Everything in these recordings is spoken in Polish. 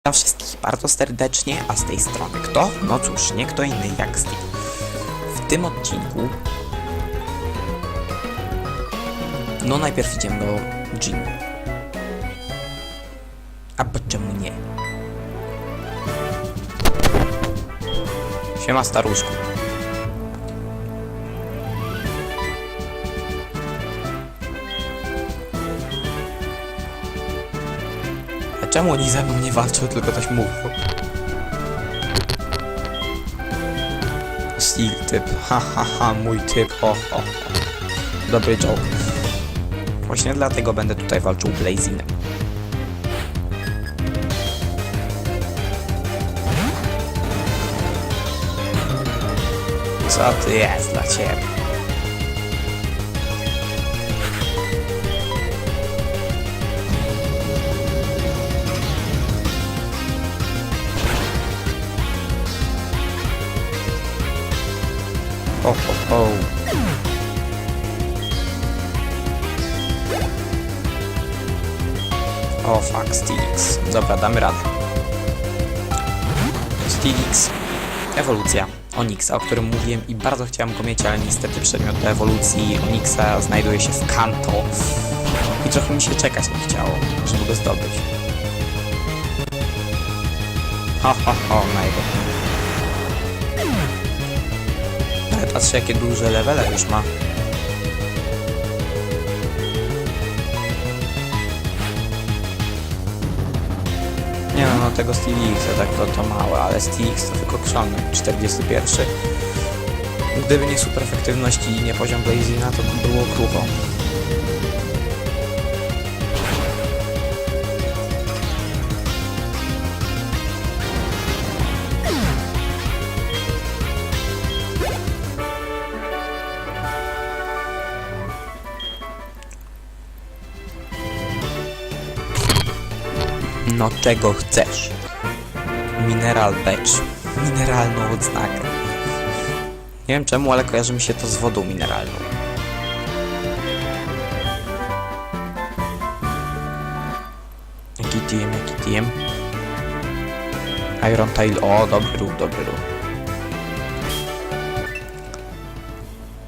Witam wszystkich bardzo serdecznie, a z tej strony kto? No cóż, nie kto inny jak Steve. W tym odcinku... No najpierw idziemy do gymu. A bo czemu nie? Siema staruszku. Czemu oni ze mną nie walczą, tylko coś mówią? Steel typ, ha ha ha, mój typ, ho ho. Dobry joke. Właśnie dlatego będę tutaj walczył Blazinem. Co ty jest dla ciebie? Dobra, damy radę. Stilix. Ewolucja. Onyxa, o którym mówiłem i bardzo chciałem go mieć, ale niestety przedmiot do ewolucji Onyxa znajduje się w Kanto. I trochę mi się czekać nie chciało, żeby go zdobyć. Ho ho ho, najgo. Ale patrzcie jakie duże levele już ma. No, tego Stilixa tak to, to małe, ale Stilix to tylko krzony, 41. Gdyby nie super efektywność i nie poziom Blazina, to by było krucho. Czego chcesz? Mineral Badge. Mineralną odznakę. Nie wiem czemu, ale kojarzy mi się to z wodą mineralną. Jaki TM, jaki TM? Iron Tail, o dobry ruch, dobry ruch.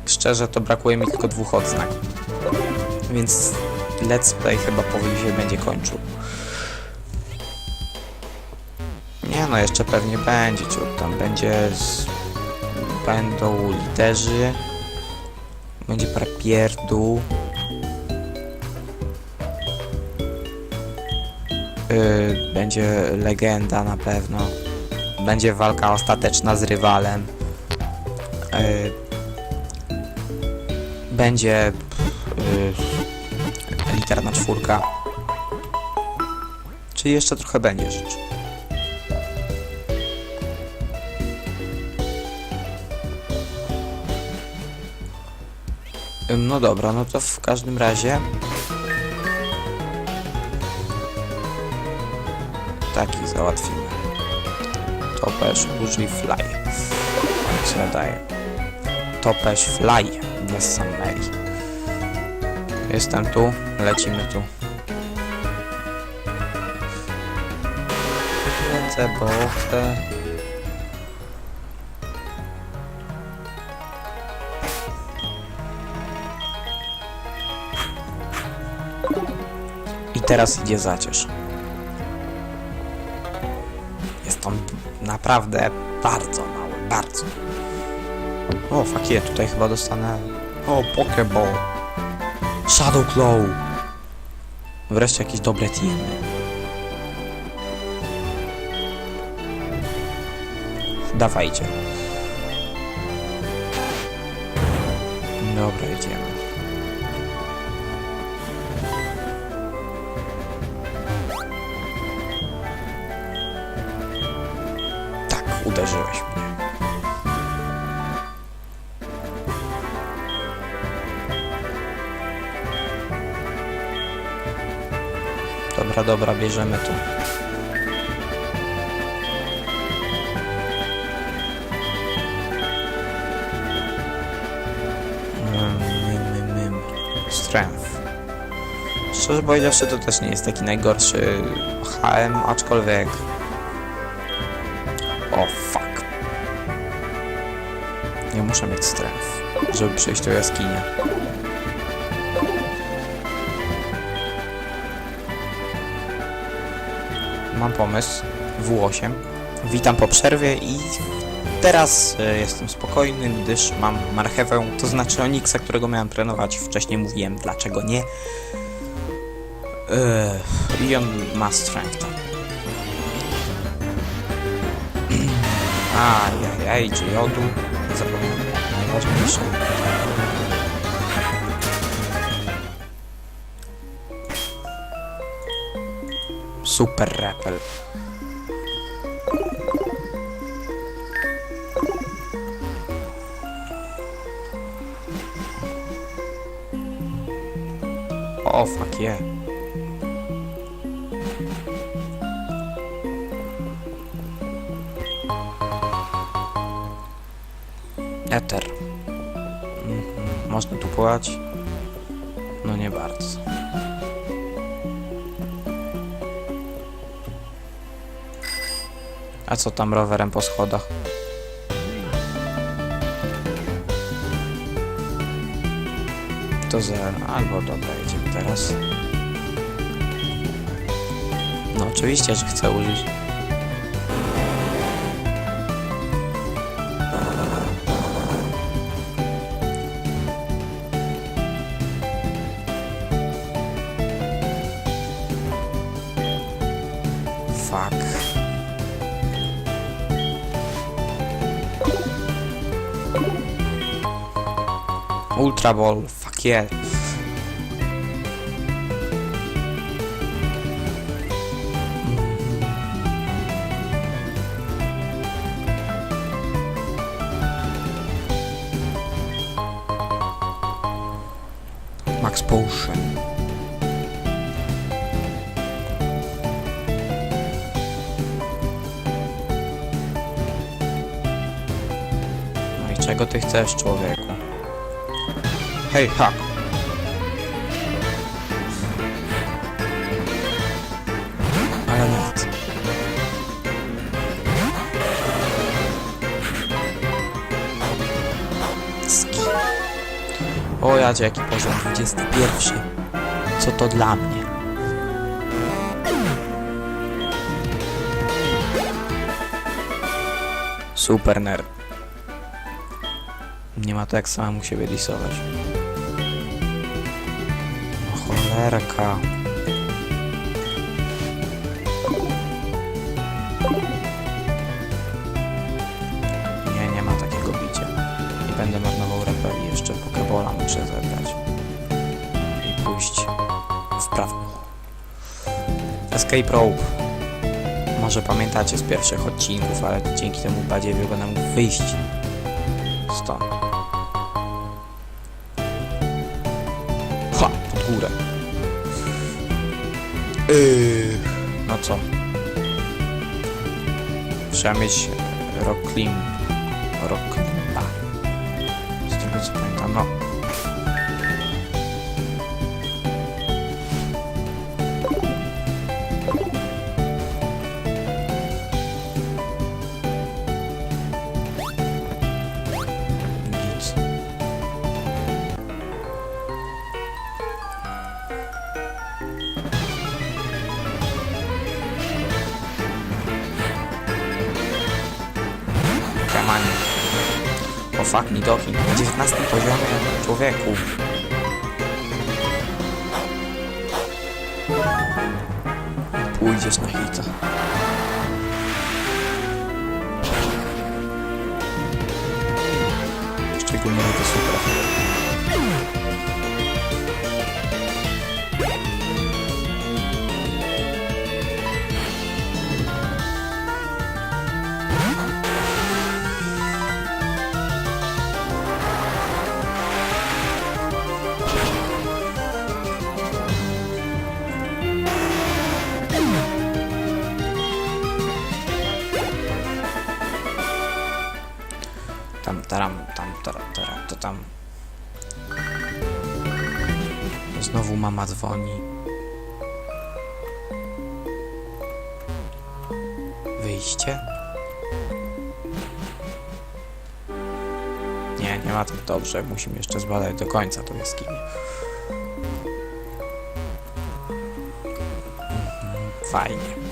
Szczerze to brakuje mi tylko dwóch odznak. Więc let's play chyba powoli się będzie kończył. No, jeszcze pewnie będzie ciut, tam będzie z... będą liderzy, będzie parę. Yy, będzie legenda na pewno. Będzie walka ostateczna z rywalem. Yy, będzie yy, elitarna czwórka. Czyli jeszcze trochę będzie rzeczy. No dobra, no to w każdym razie taki załatwimy. Topesz, użyj fly. Co ja daję? Topesz fly, nie sam. Jestem tu, lecimy tu. Lecę, bo chcę. Teraz idzie zacierz. Jest on naprawdę bardzo mały, bardzo. O, fakie, tutaj chyba dostanę... O, Pokeball. Shadow Claw. Wreszcie jakieś dobre teamy. Dawajcie. Dobra, idziemy. Dobra, bierzemy tu. Mym, mym, mym. Strength. Szczerze powiedziawszy, to też nie jest taki najgorszy HM, aczkolwiek O, fuck. Nie muszę mieć stref, żeby przejść do jaskini. Mam pomysł. W8. Witam po przerwie i teraz e, jestem spokojny, gdyż mam marchewę, to znaczy Onixa, którego miałem trenować. Wcześniej mówiłem, dlaczego nie. Yy, I on ma strength. Ajajaj, czy jodu? Zapomniałem. Najważniejsze. Super repel. O, fuck yeah. Eter. Mhm. Można tu płać? A co tam rowerem po schodach? To zero. Albo dobra, jedziemy teraz. No oczywiście, że chcę użyć. Ultra Ball, fuck yeah. Max Potion. No i czego ty chcesz, człowieku? Hej, hak! Ale nic. Ski. O jadzie, jaki poziom 21. Co to dla mnie? Super nerd. Nie ma to jak samemu siebie disować. Cholerka. Nie, nie ma takiego bicia. Nie będę marnował repeli, jeszcze Pokebola muszę zebrać. I pójść w prawo. Escape Rope. Może pamiętacie z pierwszych odcinków, ale dzięki temu badziewiu będę mógł wyjść stąd. Ha! Pod górę. Yy. No co? Trzeba mieć rock climb. Rock climba. Z tego co pamiętam, no. Fuck, Nidoki. Na 19 poziomie człowieku. Pójdziesz na hita. Szczególnie to super. tam. Znowu mama dzwoni. Wyjście? Nie, nie ma tak dobrze. Musimy jeszcze zbadać do końca tą jaskinię. Mhm, fajnie.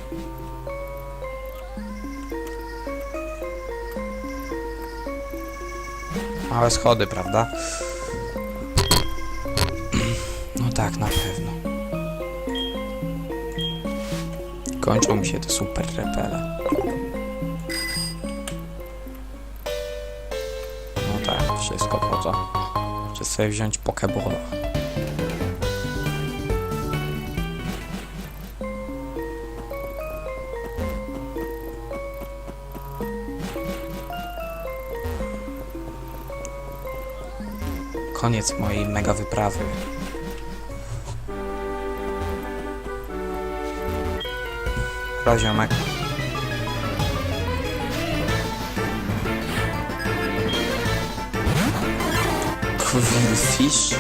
Małe schody, prawda? No tak, na pewno. Kończą mi się te super repele. No tak, wszystko po to. Chcę sobie wziąć pokebola. Koniec mojej mega wyprawy. Halo, ziomek. Fish?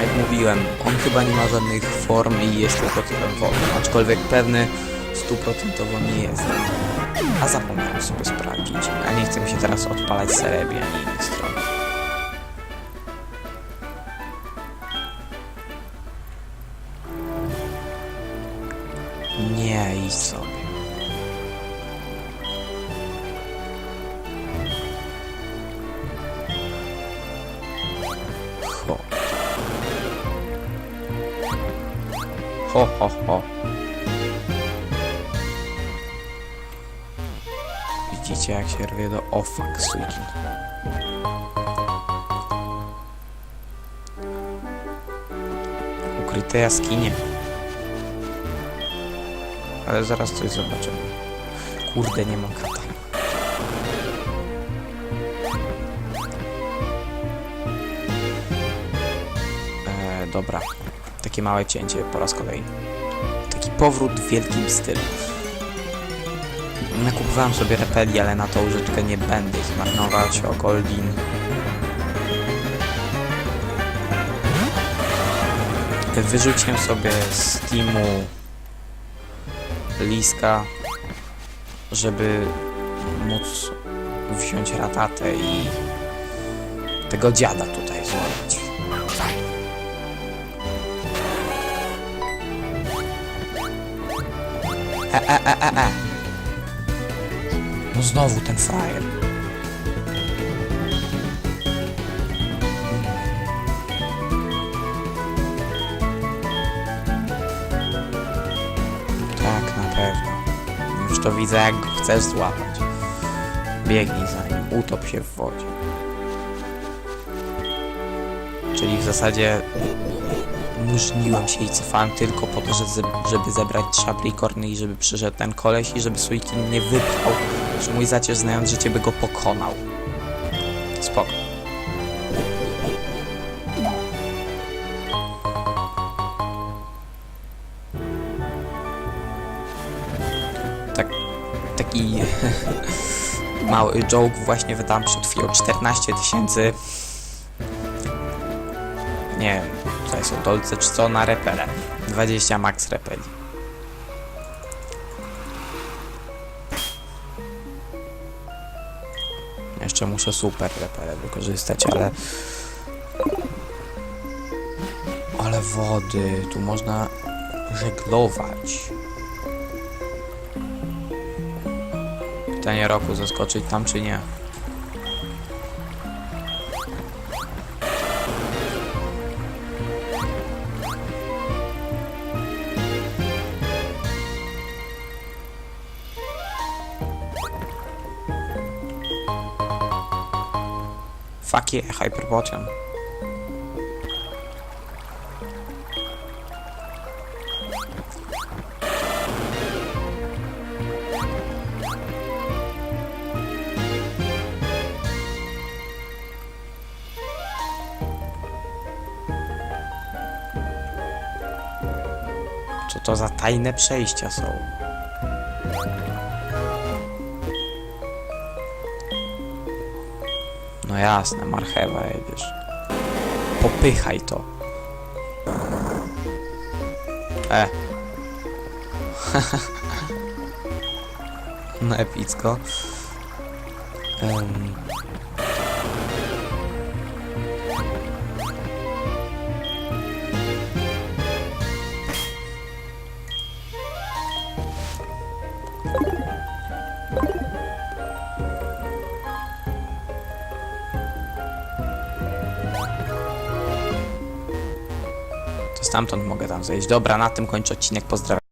Jak mówiłem, on chyba nie ma żadnych form i jest tylko typem wodnym, aczkolwiek pewny stuprocentowo nie jestem. A zapomniałem sobie sprawdzić, a nie chcę mi się teraz odpalać Cerebi ani innych Nie, idź sobie. Ho. Ho, ho, ho. Widzicie jak się rwie do o fuck, Suikin. Ukryte jaskinie. Ale zaraz coś zobaczymy. Kurde, nie mam kata. E, dobra. Takie małe cięcie po raz kolejny. Taki powrót w wielkim stylu. Nakupowałem sobie repeli, ale na to użytkę nie będę ich marnować. O Goldin. Wyrzuciłem sobie z Steamu Liska, żeby móc wziąć ratatę i tego dziada tutaj złapać. E, e, e, e, e. No znowu ten frajer. To widzę, jak go chcesz złapać. Biegnij za nim, utop się w wodzie. Czyli w zasadzie mużniłem się i cofałem tylko po to, żeby zebrać szablikorny i żeby przyszedł ten koleś i żeby Suikin nie wypchał, że mój zacierz znając życie by go pokonał. Spoko. Mały joke właśnie wydałem przed chwilą. 14 tysięcy. Nie wiem, tutaj są dolce czy co na repele. 20 max repeli. Jeszcze muszę super repele wykorzystać, ale ale wody, tu można żeglować Pytanie roku, zaskoczyć tam czy nie? Fuck yeah, Hyperpotion. Co to za tajne przejścia są? No jasne, marchewa jedziesz. Popychaj to. E. no epicko. Em. Stamtąd mogę tam zejść. Dobra, na tym kończę odcinek. Pozdrawiam.